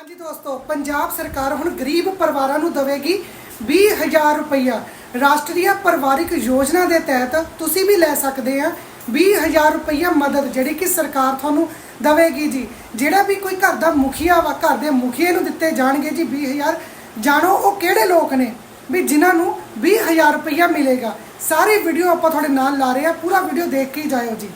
ਹਾਂਜੀ ਦੋਸਤੋ, ਪੰਜਾਬ ਸਰਕਾਰ ਹੁਣ ਗਰੀਬ ਪਰਿਵਾਰਾਂ ਨੂੰ ਦੇਵੇਗੀ 20000 ਰੁਪਇਆ ਰਾਸ਼ਟਰੀ ਪਰਿਵਾਰਿਕ ਯੋਜਨਾ ਦੇ ਤਹਿਤ ਤੁਸੀਂ ਵੀ ਲੈ ਸਕਦੇ ਆ 20000 ਰੁਪਇਆ ਮਦਦ ਜਿਹੜੀ ਕਿ ਸਰਕਾਰ ਤੁਹਾਨੂੰ ਦੇਵੇਗੀ ਜੀ। ਜਿਹੜਾ ਵੀ ਕੋਈ ਘਰ ਦਾ ਮੁਖੀਆ ਵਾ, ਘਰ ਦੇ ਮੁਖੀਏ ਨੂੰ ਦਿੱਤੇ ਜਾਣਗੇ ਜੀ 20000 ਜਾਣੋ ਉਹ ਕਿਹੜੇ ਲੋਕ ਨੇ ਵੀ ਜਿਨ੍ਹਾਂ ਨੂੰ 20000 ਰੁਪਇਆ ਮਿਲੇਗਾ। ਸਾਰੀ ਵੀਡੀਓ ਆਪਾਂ ਤੁਹਾਡੇ ਨਾਲ ਲਾ ਰਹੇ ਆ, ਪੂਰਾ ਵੀਡੀਓ ਦੇਖ ਕੇ ਜਾਇਓ ਜੀ।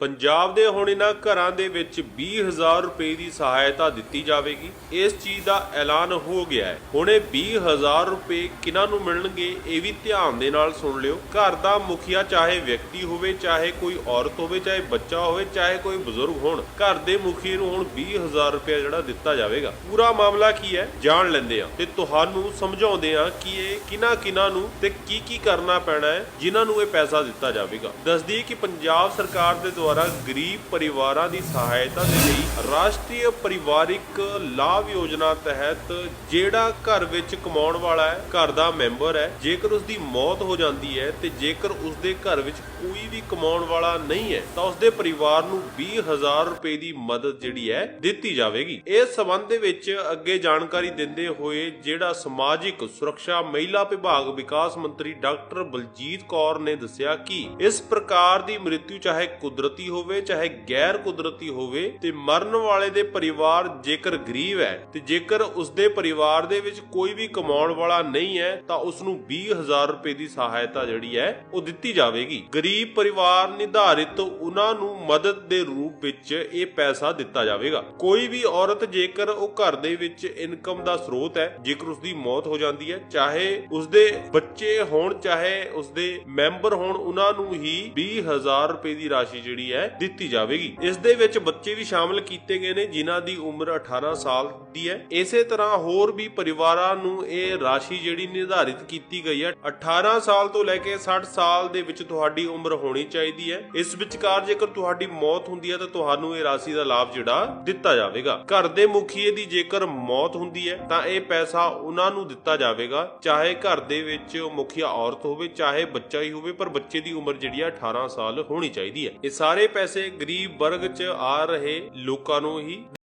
ਪੰਜਾਬ ਦੇ ਹੁਣ ਇਹਨਾਂ ਘਰਾਂ ਦੇ ਵਿੱਚ 20000 ਰੁਪਏ ਦੀ ਸਹਾਇਤਾ ਦਿੱਤੀ ਜਾਵੇਗੀ। ਇਸ ਚੀਜ਼ ਦਾ ਐਲਾਨ ਹੋ ਗਿਆ ਹੈ। ਹੁਣ ਇਹ 20000 ਰੁਪਏ ਕਿਹਨਾਂ ਨੂੰ ਮਿਲਣਗੇ, ਇਹ ਵੀ ਧਿਆਨ ਦੇ ਨਾਲ ਸੁਣ ਲਿਓ। ਘਰ ਦਾ ਮੁਖੀਆ ਚਾਹੇ ਵਿਅਕਤੀ ਹੋਵੇ, ਚਾਹੇ ਕੋਈ ਔਰਤ ਹੋਵੇ, ਚਾਹੇ ਬੱਚਾ ਹੋਵੇ, ਚਾਹੇ ਕੋਈ ਬਜ਼ੁਰਗ ਹੋਣ, ਘਰ ਦੇ ਮੁਖੀ ਨੂੰ ਹੁਣ 20000 ਰੁਪਏ ਜਿਹੜਾ ਦਿੱਤਾ ਜਾਵੇਗਾ। ਪੂਰਾ ਮਾਮਲਾ ਕੀ ਹੈ? ਜਾਣ ਲੈਂਦੇ ਆ ਤੇ ਤੁਹਾਨੂੰ ਸਮਝਾਉਂਦੇ ਆ ਕਿ ਇਹ ਕਿਹਨਾਂ ਕਿਹਨਾਂ ਨੂੰ ਤੇ ਕੀ ਕੀ ਕਰਨਾ ਪੈਣਾ ਹੈ, ਜਿਨ੍ਹਾਂ ਨੂੰ ਇਹ ਪੈਸਾ ਦਿੱਤਾ ਜਾਵੇਗਾ। ਦੱਸਦੀ ਕਿ ਪੰਜਾਬ ਸਰਕਾਰ ਦੇ ਦੁਆਰਾ ਗਰੀਬ ਪਰਿਵਾਰਾਂ ਦੀ ਸਹਾਇਤਾ ਦੇ ਲਈ ਰਾਸ਼ਟਰੀ ਪਰਿਵਾਰਿਕ ਲਾਭ ਯੋਜਨਾ ਤਹਿਤ ਜਿਹੜਾ ਘਰ ਵਿੱਚ ਕਮਾਉਣ ਵਾਲਾ ਹੈ, ਘਰ ਦਾ ਮੈਂਬਰ ਹੈ, ਜੇਕਰ ਉਸ ਦੀ ਮੌਤ ਹੋ ਜਾਂਦੀ ਹੈ ਤੇ ਜੇਕਰ ਉਸ ਦੇ ਘਰ ਵਿੱਚ ਕੋਈ ਵੀ ਕਮਾਉਣ ਵਾਲਾ ਨਹੀਂ ਹੈ, ਤਾਂ ਉਸ ਦੇ ਪਰਿਵਾਰ ਨੂੰ 20000 ਰੁਪਏ ਦੀ ਮਦਦ ਜਿਹੜੀ ਹੈ ਦਿੱਤੀ ਜਾਵੇਗੀ। ਇਸ ਸਬੰਧ ਦੇ ਵਿੱਚ ਅੱਗੇ ਜਾਣਕਾਰੀ ਦਿੰਦੇ ਹੋਏ ਜਿਹੜਾ ਸਮਾਜਿਕ ਸੁਰੱਖਿਆ ਮਹਿਲਾ ਵਿਭਾਗ ਵਿਕਾਸ ਮੰਤਰੀ ਡਾਕਟਰ ਬਲਜੀਤ ਕੌਰ ਨੇ ਦੱਸਿਆ ਕਿ ਇਸ ਪ੍ਰਕਾਰ ਦੀ ਮ੍ਰਿਤਿੂ ਚਾਹੇ ਕੁਦਰਤੀ ਹੋਵੇ, ਚਾਹੇ ਗੈਰ ਕੁਦਰਤੀ ਹੋਵੇ, ਤੇ ਮਰਨ ਵਾਲੇ ਦੇ ਪਰਿਵਾਰ ਜੇਕਰ ਗਰੀਬ ਹੈ, ਤੇ ਜੇਕਰ ਉਸ ਦੇ ਪਰਿਵਾਰ ਦੇ ਵਿੱਚ ਕੋਈ ਵੀ ਕਮਾਉਣ ਵਾਲਾ ਨਹੀਂ ਹੈ, ਤਾਂ ਉਸ ਨੂੰ 20000 ਰੁਪਏ ਦੀ ਸਹਾਇਤਾ ਜਿਹੜੀ ਹੈ, ਉਹ ਦਿੱਤੀ ਜਾਵੇਗੀ। ਗਰੀਬ ਪਰਿਵਾਰ ਨਿਰਧਾਰਿਤ ਉਹਨਾਂ ਨੂੰ ਮਦਦ ਦੇ ਰੂਪ ਵਿੱਚ ਇਹ ਪੈਸਾ ਦਿੱਤਾ ਜਾਵੇਗਾ। ਕੋਈ ਵੀ ਔਰਤ ਜੇਕਰ ਉਹ ਘਰ ਦੇ ਵਿੱਚ ਇਨਕਮ ਦਾ ਸਰੋਤ ਹੈ, ਜੇਕਰ ਉਸ ਦੀ ਮੌਤ ਹੋ ਜਾਂਦੀ ਹੈ, ਚਾਹੇ ਉਸ ਦੇ ਬੱਚੇ ਹੋਣ, ਚਾਹੇ ਉਸ ਦੇ ਮੈਂਬਰ ਹੋਣ, ਉਹਨਾਂ ਨੂੰ ਹੀ 20000 ਰੁਪਏ ਦੀ ਰਾਸ਼ੀ ਜਿਹੜੀ ਹੈ, ਦਿੱਤੀ ਜਾਵੇਗੀ। ਇਸ ਦੇ ਵਿੱਚ ਬੱਚੇ ਵੀ ਸ਼ਾਮਲ ਕੀਤੇ ਗਏ ਨੇ, ਜਿਨ੍ਹਾਂ ਦੀ ਉਮਰ 18 ਸਾਲ ਦੀ ਹੈ। ਇਸੇ ਤਰ੍ਹਾਂ ਹੋਰ ਵੀ ਪਰਿਵਾਰਾਂ ਨੂੰ ਇਹ ਰਾਸ਼ੀ ਜਿਹੜੀ ਨਿਰਧਾਰਿਤ ਕੀਤੀ ਗਈ ਹੈ 18 ਸਾਲ ਤੋਂ ਲੈ ਕੇ 60 ਸਾਲ ਦੇ ਵਿੱਚ ਤੁਹਾਡੀ ਉਮਰ ਹੋਣੀ ਚਾਹੀਦੀ ਹੈ। ਇਸ ਵਿਚਕਾਰ ਜੇਕਰ ਤੁਹਾਡੀ ਮੌਤ ਹੁੰਦੀ ਹੈ, ਤਾਂ ਤੁਹਾਨੂੰ ਇਹ ਰਾਸ਼ੀ ਦਾ ਲਾਭ ਜਿਹੜਾ ਦਿੱਤਾ ਜਾਵੇਗਾ। ਘਰ ਦੇ ਮੁਖੀਏ ਦੀ ਜੇਕਰ ਮੌਤ ਹੁੰਦੀ ਹੈ, ਤਾਂ ਇਹ ਪੈਸਾ ਉਹਨਾਂ ਨੂੰ ਦਿੱਤਾ ਜਾਵੇਗਾ, ਚਾਹੇ ਘਰ ਦੇ ਵਿੱਚ ਮੁਖੀਆ ਔਰਤ ਹੋਵੇ, ਚਾਹੇ ਬੱਚਾ ਹੀ ਹੋਵੇ, ਪਰ ਬੱਚੇ ਦੀ ਉਮਰ ਜਿਹੜੀ ਹੈ 18 ਸਾਲ ਹੋਣੀ ਚਾਹੀਦੀ ਹੈ। ਇਹ ਸਾਰੇ ਸਾਰੇ ਪੈਸੇ ਗਰੀਬ ਵਰਗ 'ਚ ਆ ਰਹੇ ਲੋਕਾਂ ਨੂੰ ਹੀ।